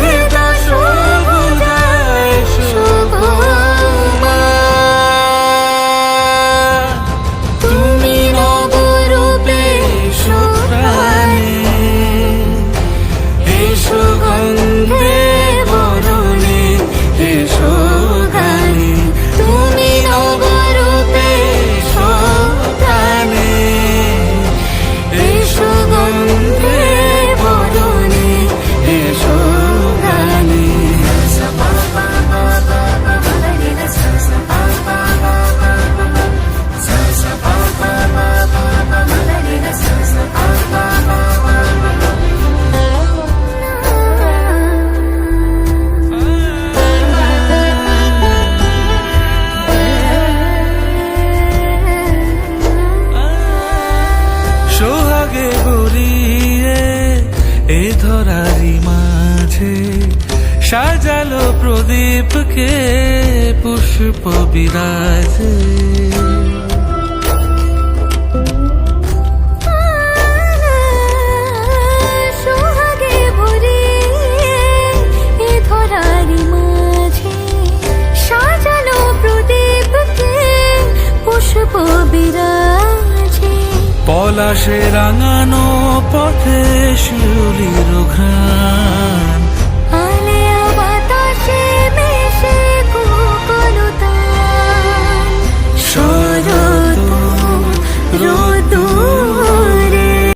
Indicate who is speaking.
Speaker 1: 你的。সোহাগে গড়িয়ে
Speaker 2: এ ধরারি মাঝে সাজালো প্রদীপকে পুষ্প বিরাজে।
Speaker 1: পলাশে রাঙানো পথে শিউলির ঘ্রাণ।